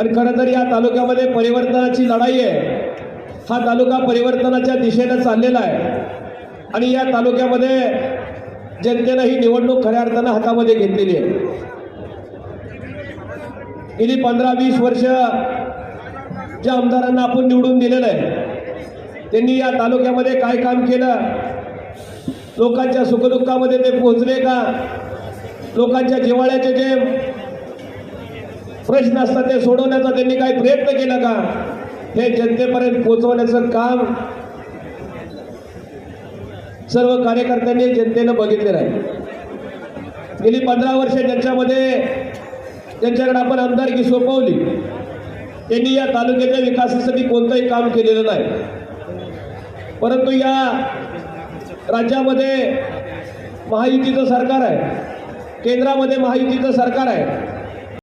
आणि खरं तर या तालुक्यामध्ये परिवर्तनाची लढाई आहे. हा तालुका परिवर्तनाच्या दिशेनं चाललेला आहे. आणि या तालुक्यामध्ये जनतेनं ही निवडणूक खऱ्या अर्थानं हातामध्ये घेतलेली आहे. गेली पंधरा वीस वर्ष ज्या आमदारांना आपण निवडून दिलेलं आहे त्यांनी या तालुक्यामध्ये काय काम केलं? लोकांच्या सुखदुःखामध्ये ते पोहोचले का? लोकांच्या जिव्हाळ्याचे जे प्रश्न असतात ते सोडवण्याचा त्यांनी काही प्रयत्न केला का? हे जनतेपर्यंत पोहोचवण्याचं काम सर्व कार्यकर्त्यांनी जनतेनं बघितलेलं आहे. गेली पंधरा वर्ष ज्यांच्यामध्ये ज्यांच्याकडे आपण आमदारकी सोपवली त्यांनी या तालुक्याच्या विकासासाठी कोणतंही काम केलेलं नाही. परंतु या राज्यामध्ये महायुतीचं सरकार आहे केंद्रामध्ये महायुतीचं सरकार आहे